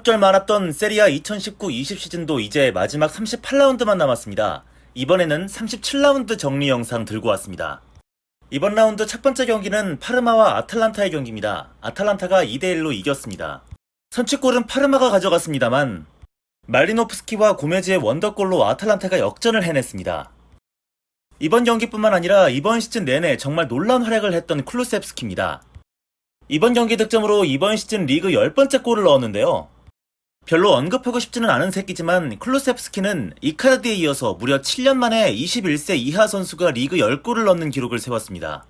우여곡절 많았던 세리아 2019-20 시즌도 이제 마지막 38라운드만 남았습니다. 이번에는 37라운드 정리 영상 들고 왔습니다. 이번 라운드 첫 번째 경기는 파르마와 아탈란타의 경기입니다. 아탈란타가 2대1로 이겼습니다. 선취골은 파르마가 가져갔습니다만 말리노프스키와 고메즈의 원더골로 아탈란타가 역전을 해냈습니다. 이번 경기뿐만 아니라 이번 시즌 내내 정말 놀라운 활약을 했던 쿨루셉스키입니다. 이번 경기 득점으로 이번 시즌 리그 10번째 골을 넣었는데요. 별로 언급하고 싶지는 않은 새끼지만 클루셉스키는 이카르디에 이어서 무려 7년 만에 21세 이하 선수가 리그 10골을 넣는 기록을 세웠습니다.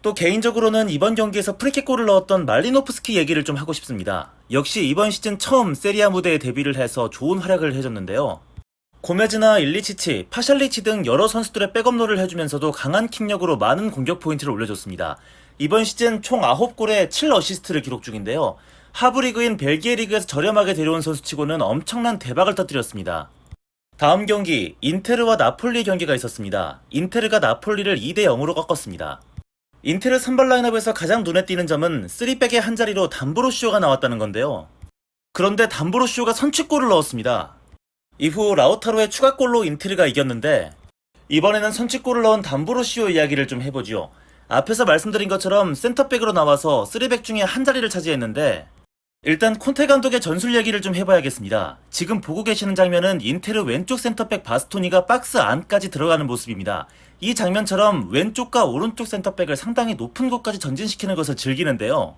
또 개인적으로는 이번 경기에서 프리킥골을 넣었던 말리노프스키 얘기를 좀 하고 싶습니다. 역시 이번 시즌 처음 세리아 무대에 데뷔를 해서 좋은 활약을 해줬는데요. 고메즈나 일리치치, 파샬리치 등 여러 선수들의 백업롤을 해주면서도 강한 킥력으로 많은 공격 포인트를 올려줬습니다. 이번 시즌 총 9골에 7어시스트를 기록 중인데요. 하부 리그인 벨기에 리그에서 저렴하게 데려온 선수치고는 엄청난 대박을 터뜨렸습니다. 다음 경기 인테르와 나폴리 경기가 있었습니다. 인테르가 나폴리를 2대 0으로 꺾었습니다. 인테르 선발 라인업에서 가장 눈에 띄는 점은 3백의 한 자리로 담브로쇼가 나왔다는 건데요. 그런데 담브로쇼가 선취골을 넣었습니다. 이후 라우타로의 추가골로 인테르가 이겼는데 이번에는 선취골을 넣은 담브로시오 이야기를 좀 해보죠. 앞에서 말씀드린 것처럼 센터백으로 나와서 3백 중에 한 자리를 차지했는데 일단 콘테 감독의 전술 얘기를 좀 해봐야겠습니다. 지금 보고 계시는 장면은 인테르 왼쪽 센터백 바스토니가 박스 안까지 들어가는 모습입니다. 이 장면처럼 왼쪽과 오른쪽 센터백을 상당히 높은 곳까지 전진시키는 것을 즐기는데요.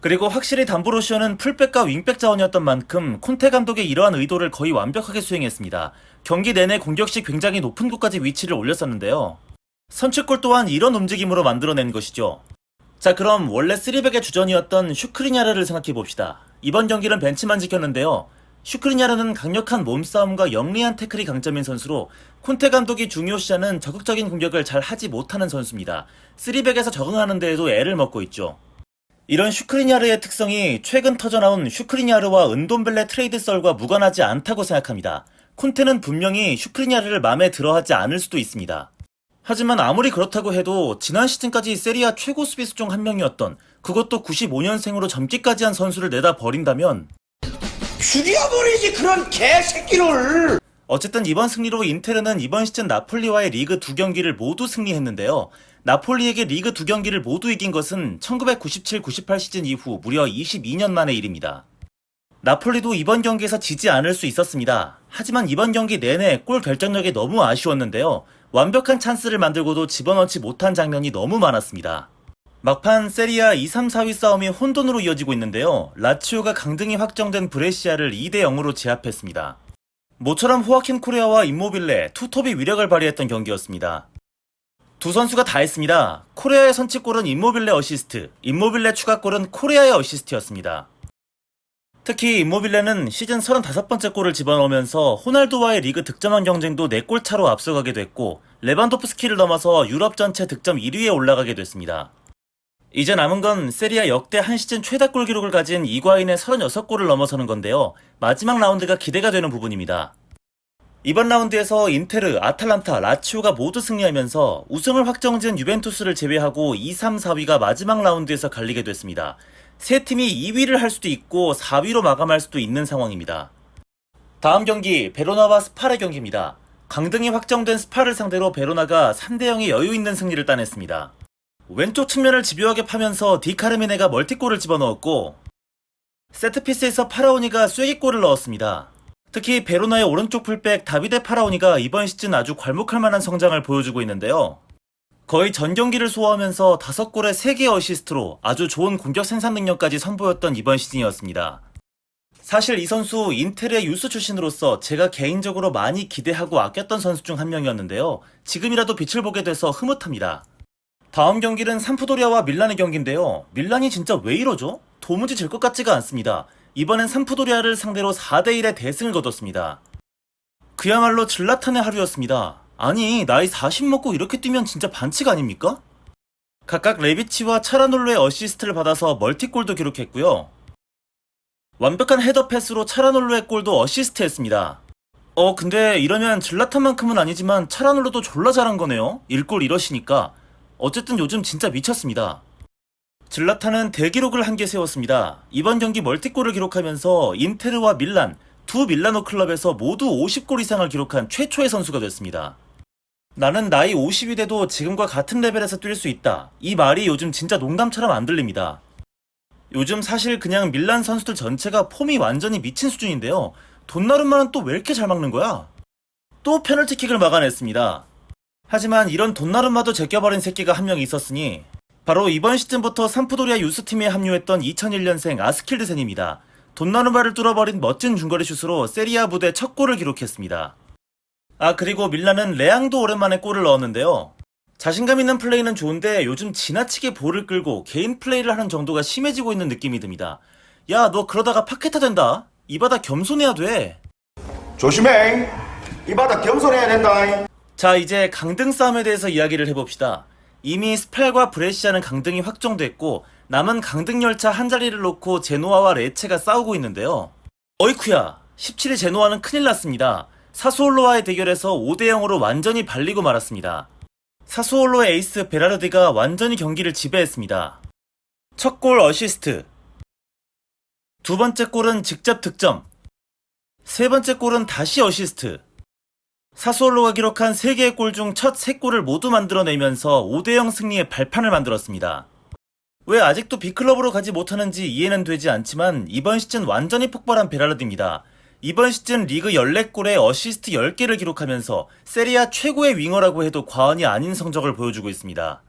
그리고 확실히 담브로시오는 풀백과 윙백 자원이었던 만큼 콘테 감독의 이러한 의도를 거의 완벽하게 수행했습니다. 경기 내내 공격 시 굉장히 높은 곳까지 위치를 올렸었는데요. 선취골 또한 이런 움직임으로 만들어낸 것이죠. 자 그럼 원래 3백의 주전이었던 슈크리냐르를 생각해봅시다. 이번 경기는 벤치만 지켰는데요. 슈크리냐르는 강력한 몸싸움과 영리한 태클이 강점인 선수로 콘테 감독이 중요시하는 적극적인 공격을 잘 하지 못하는 선수입니다. 3백에서 적응하는 데에도 애를 먹고 있죠. 이런 슈크리냐르의 특성이 최근 터져나온 슈크리냐르와 은돈벨레 트레이드 썰과 무관하지 않다고 생각합니다. 콘테는 분명히 슈크리냐르를 마음에 들어하지 않을 수도 있습니다. 하지만 아무리 그렇다고 해도 지난 시즌까지 세리아 최고 수비수 중 한 명이었던 그것도 95년생으로 젊기까지 한 선수를 내다 버린다면 죽여버리지 그런 개새끼를 어쨌든 이번 승리로 인테르는 이번 시즌 나폴리와의 리그 두 경기를 모두 승리했는데요. 나폴리에게 리그 두 경기를 모두 이긴 것은 1997-98 시즌 이후 무려 22년 만의 일입니다. 나폴리도 이번 경기에서 지지 않을 수 있었습니다. 하지만 이번 경기 내내 골 결정력이 너무 아쉬웠는데요. 완벽한 찬스를 만들고도 집어넣지 못한 장면이 너무 많았습니다. 막판 세리아 2, 3, 4위 싸움이 혼돈으로 이어지고 있는데요. 라치오가 강등이 확정된 브레시아를 2대 0으로 제압했습니다. 모처럼 호아킨 코레아와 임모빌레, 투톱이 위력을 발휘했던 경기였습니다. 두 선수가 다 했습니다. 코레아의 선취골은 임모빌레 어시스트, 임모빌레 추가골은 코레아의 어시스트였습니다. 특히 임모빌레는 시즌 35번째 골을 집어넣으면서 호날두와의 리그 득점왕 경쟁도 4골 차로 앞서가게 됐고 레반도프스키를 넘어서 유럽 전체 득점 1위에 올라가게 됐습니다. 이제 남은 건 세리아 역대 한 시즌 최다골 기록을 가진 이과인의 36골을 넘어서는 건데요. 마지막 라운드가 기대가 되는 부분입니다. 이번 라운드에서 인테르, 아탈란타, 라치오가 모두 승리하면서 우승을 확정지은 유벤투스를 제외하고 2, 3, 4위가 마지막 라운드에서 갈리게 됐습니다. 세 팀이 2위를 할 수도 있고 4위로 마감할 수도 있는 상황입니다. 다음 경기 베로나와 스파의 경기입니다. 강등이 확정된 스파를 상대로 베로나가 3대 0의 여유 있는 승리를 따냈습니다. 왼쪽 측면을 집요하게 파면서 디카르미네가 멀티골을 집어넣었고 세트피스에서 파라오니가 쐐기골을 넣었습니다. 특히 베로나의 오른쪽 풀백 다비데 파라오니가 이번 시즌 아주 괄목할 만한 성장을 보여주고 있는데요. 거의 전 경기를 소화하면서 5골에 3개 어시스트로 아주 좋은 공격 생산 능력까지 선보였던 이번 시즌이었습니다. 사실 이 선수 인텔의 유스 출신으로서 제가 개인적으로 많이 기대하고 아꼈던 선수 중 한 명이었는데요. 지금이라도 빛을 보게 돼서 흐뭇합니다. 다음 경기는 삼프도리아와 밀란의 경기인데요. 밀란이 진짜 왜 이러죠? 도무지 질 것 같지가 않습니다. 이번엔 삼프도리아를 상대로 4대1의 대승을 거뒀습니다. 그야말로 질라탄의 하루였습니다. 아니 나이 40 먹고 이렇게 뛰면 진짜 반칙 아닙니까? 각각 레비치와 차라놀로의 어시스트를 받아서 멀티골도 기록했고요. 완벽한 헤더 패스로 차라놀로의 골도 어시스트했습니다. 어 근데 이러면 질라탄만큼은 아니지만 차라놀로도 졸라 잘한 거네요. 1골 1어시니까. 어쨌든 요즘 진짜 미쳤습니다. 질라타는 대기록을 한 개 세웠습니다. 이번 경기 멀티골을 기록하면서 인테르와 밀란 두 밀라노 클럽에서 모두 50골 이상을 기록한 최초의 선수가 됐습니다. 나는 나이 50이 돼도 지금과 같은 레벨에서 뛸 수 있다. 이 말이 요즘 진짜 농담처럼 안 들립니다. 요즘 사실 그냥 밀란 선수들 전체가 폼이 완전히 미친 수준인데요. 돈나룸마는 또 왜 이렇게 잘 막는 거야? 또 페널티킥을 막아냈습니다. 하지만 이런 돈나룸마도 제껴버린 새끼가 한 명 있었으니 바로 이번 시즌부터 삼프도리아 유스팀에 합류했던 2001년생 아스킬드센입니다. 돈나룸마를 뚫어버린 멋진 중거리 슛으로 세리아 부대 첫 골을 기록했습니다. 아 그리고 밀란은 레앙도 오랜만에 골을 넣었는데요. 자신감 있는 플레이는 좋은데 요즘 지나치게 볼을 끌고 개인 플레이를 하는 정도가 심해지고 있는 느낌이 듭니다. 야 너 그러다가 파케타 된다. 이 바다 겸손해야 돼. 조심해. 이 바다 겸손해야 된다. 자, 이제 강등 싸움에 대해서 이야기를 해봅시다. 이미 스팔과 브레시아는 강등이 확정됐고, 남은 강등 열차 한 자리를 놓고 제노아와 레체가 싸우고 있는데요. 어이쿠야, 17위 제노아는 큰일 났습니다. 사수올로와의 대결에서 5대0으로 완전히 발리고 말았습니다. 사수올로의 에이스 베라르디가 완전히 경기를 지배했습니다. 첫 골 어시스트. 두 번째 골은 직접 득점. 세 번째 골은 다시 어시스트. 사수올로가 기록한 3개의 골 중 첫 3골을 모두 만들어내면서 5대0 승리의 발판을 만들었습니다. 왜 아직도 B클럽으로 가지 못하는지 이해는 되지 않지만 이번 시즌 완전히 폭발한 베라르디입니다. 이번 시즌 리그 14골에 어시스트 10개를 기록하면서 세리아 최고의 윙어라고 해도 과언이 아닌 성적을 보여주고 있습니다.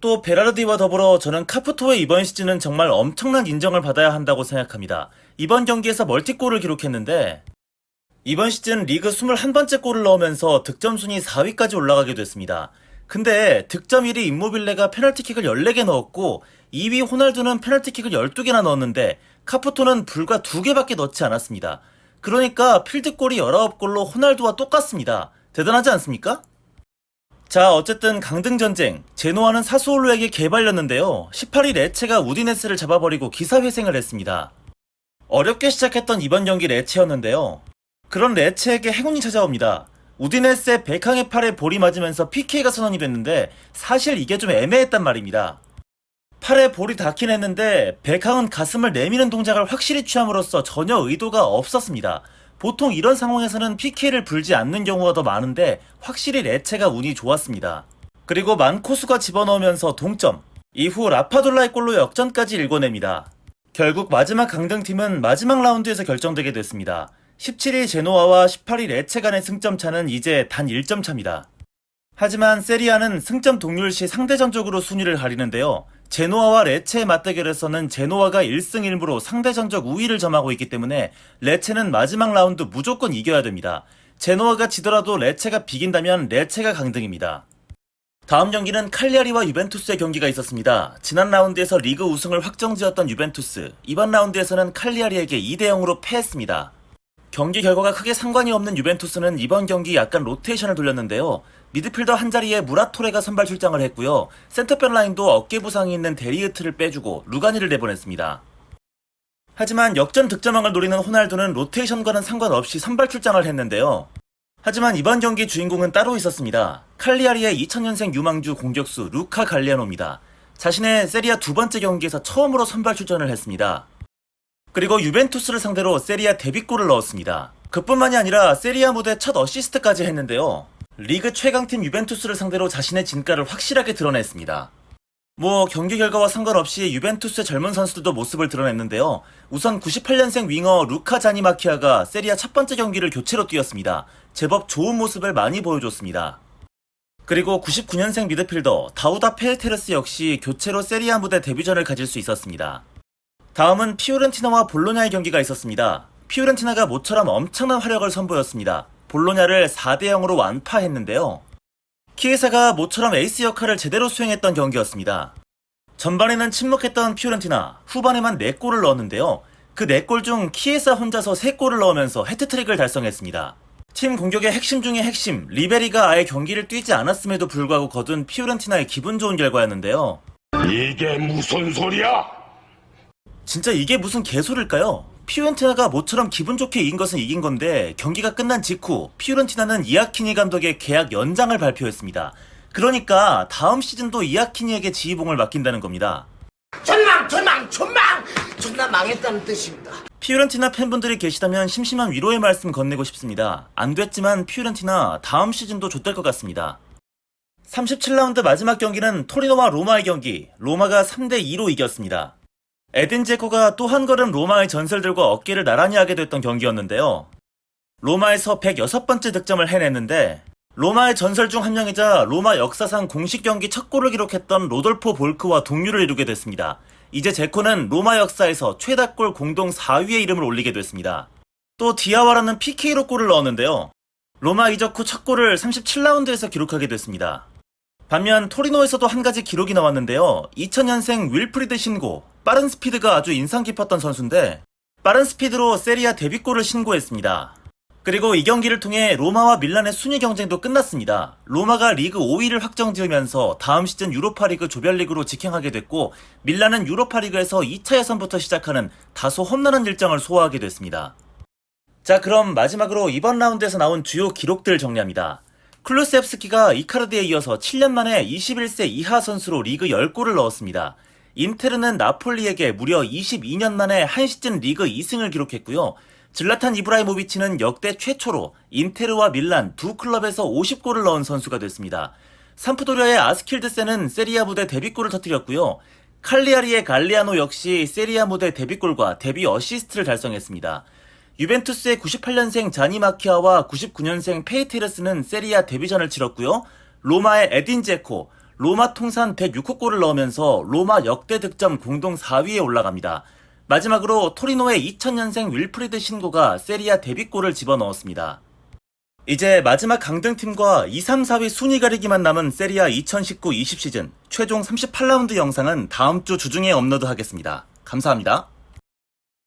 또 베라르디와 더불어 저는 카프토의 이번 시즌은 정말 엄청난 인정을 받아야 한다고 생각합니다. 이번 경기에서 멀티골을 기록했는데 이번 시즌 리그 21번째 골을 넣으면서 득점 순위 4위까지 올라가게 됐습니다. 근데 득점 1위 임모빌레가 페널티킥을 14개 넣었고 2위 호날두는 페널티킥을 12개나 넣었는데 카푸토는 불과 2개밖에 넣지 않았습니다. 그러니까 필드골이 19골로 호날두와 똑같습니다. 대단하지 않습니까? 자, 어쨌든 강등 전쟁. 제노아는 사수올로에게 개발렸는데요. 18위 레체가 우디네스를 잡아버리고 기사회생을 했습니다. 어렵게 시작했던 이번 경기 레체였는데요. 그런 레체에게 행운이 찾아옵니다. 우디네스의 베캉의 팔에 볼이 맞으면서 PK가 선언이 됐는데 사실 이게 좀 애매했단 말입니다. 팔에 볼이 닿긴 했는데 베캉은 가슴을 내미는 동작을 확실히 취함으로써 전혀 의도가 없었습니다. 보통 이런 상황에서는 PK를 불지 않는 경우가 더 많은데 확실히 레체가 운이 좋았습니다. 그리고 만코수가 집어넣으면서 동점. 이후 라파돌라의 골로 역전까지 일궈냅니다. 결국 마지막 강등팀은 마지막 라운드에서 결정되게 됐습니다. 17위 제노아와 18위 레체 간의 승점 차는 이제 단 1점 차입니다. 하지만 세리아는 승점 동률 시 상대전적으로 순위를 가리는데요. 제노아와 레체의 맞대결에서는 제노아가 1승 1무로 상대 전적 우위를 점하고 있기 때문에 레체는 마지막 라운드 무조건 이겨야 됩니다. 제노아가 지더라도 레체가 비긴다면 레체가 강등입니다. 다음 경기는 칼리아리와 유벤투스의 경기가 있었습니다. 지난 라운드에서 리그 우승을 확정지었던 유벤투스, 이번 라운드에서는 칼리아리에게 2대0으로 패했습니다. 경기 결과가 크게 상관이 없는 유벤투스는 이번 경기 약간 로테이션을 돌렸는데요. 미드필더 한 자리에 무라토레가 선발 출장을 했고요. 센터백 라인도 어깨 부상이 있는 데리으트를 빼주고 루가니를 내보냈습니다. 하지만 역전 득점왕을 노리는 호날두는 로테이션과는 상관없이 선발 출장을 했는데요. 하지만 이번 경기 주인공은 따로 있었습니다. 칼리아리의 2000년생 유망주 공격수 루카 갈리아노입니다. 자신의 세리아 두 번째 경기에서 처음으로 선발 출전을 했습니다. 그리고 유벤투스를 상대로 세리아 데뷔골을 넣었습니다. 그뿐만이 아니라 세리아 무대 첫 어시스트까지 했는데요. 리그 최강팀 유벤투스를 상대로 자신의 진가를 확실하게 드러냈습니다. 뭐 경기 결과와 상관없이 유벤투스의 젊은 선수들도 모습을 드러냈는데요. 우선 98년생 윙어 루카 자니마키아가 세리아 첫 번째 경기를 교체로 뛰었습니다. 제법 좋은 모습을 많이 보여줬습니다. 그리고 99년생 미드필더 다우다 페테르스 역시 교체로 세리아 무대 데뷔전을 가질 수 있었습니다. 다음은 피오렌티나와 볼로냐의 경기가 있었습니다. 피오렌티나가 모처럼 엄청난 화력을 선보였습니다. 볼로냐를 4대 0으로 완파했는데요. 키에사가 모처럼 에이스 역할을 제대로 수행했던 경기였습니다. 전반에는 침묵했던 피오렌티나, 후반에만 4골을 넣었는데요. 그 4골 중 키에사 혼자서 3골을 넣으면서 해트트릭을 달성했습니다. 팀 공격의 핵심 중의 핵심, 리베리가 아예 경기를 뛰지 않았음에도 불구하고 거둔 피오렌티나의 기분 좋은 결과였는데요. 이게 무슨 소리야? 진짜 이게 무슨 개소리일까요? 피오렌티나가 모처럼 기분 좋게 이긴 것은 이긴 건데 경기가 끝난 직후 피오렌티나는 이아키니 감독의 계약 연장을 발표했습니다. 그러니까 다음 시즌도 이아키니에게 지휘봉을 맡긴다는 겁니다. 전망 전망 전망 존나 망했다는 뜻입니다. 피오렌티나 팬분들이 계시다면 심심한 위로의 말씀 건네고 싶습니다. 안 됐지만 피오렌티나 다음 시즌도 좆될 것 같습니다. 37라운드 마지막 경기는 토리노와 로마의 경기, 로마가 3대 2로 이겼습니다. 에딘 제코가 또 한 걸음 로마의 전설들과 어깨를 나란히 하게 됐던 경기였는데요. 로마에서 106번째 득점을 해냈는데 로마의 전설 중 한 명이자 로마 역사상 공식 경기 첫 골을 기록했던 로돌포 볼크와 동률을 이루게 됐습니다. 이제 제코는 로마 역사에서 최다골 공동 4위의 이름을 올리게 됐습니다. 또 디아와라는 PK로 골을 넣었는데요. 로마 이적 후 첫 골을 37라운드에서 기록하게 됐습니다. 반면 토리노에서도 한 가지 기록이 나왔는데요. 2000년생 윌프리드 신고, 빠른 스피드가 아주 인상 깊었던 선수인데 빠른 스피드로 세리아 데뷔골을 신고했습니다. 그리고 이 경기를 통해 로마와 밀란의 순위 경쟁도 끝났습니다. 로마가 리그 5위를 확정지으면서 다음 시즌 유로파리그 조별리그로 직행하게 됐고 밀란은 유로파리그에서 2차 예선부터 시작하는 다소 험난한 일정을 소화하게 됐습니다. 자 그럼 마지막으로 이번 라운드에서 나온 주요 기록들 정리합니다. 클루세프스키가 이카르디에 이어서 7년 만에 21세 이하 선수로 리그 10골을 넣었습니다. 인테르는 나폴리에게 무려 22년 만에 한 시즌 리그 2승을 기록했고요. 질라탄 이브라이모비치는 역대 최초로 인테르와 밀란 두 클럽에서 50골을 넣은 선수가 됐습니다. 삼프도리아의 아스킬드세는 세리아 무대 데뷔골을 터뜨렸고요. 칼리아리의 갈리아노 역시 세리아 무대 데뷔골과 데뷔 어시스트를 달성했습니다. 유벤투스의 98년생 자니 마키아와 99년생 페이테르스는 세리아 데뷔전을 치렀고요. 로마의 에딘 제코, 로마 통산 106호 골을 넣으면서 로마 역대 득점 공동 4위에 올라갑니다. 마지막으로 토리노의 2000년생 윌프리드 신고가 세리아 데뷔골을 집어넣었습니다. 이제 마지막 강등팀과 2, 3, 4위 순위 가리기만 남은 세리아 2019-20 시즌 최종 38라운드 영상은 다음 주 주중에 업로드하겠습니다. 감사합니다.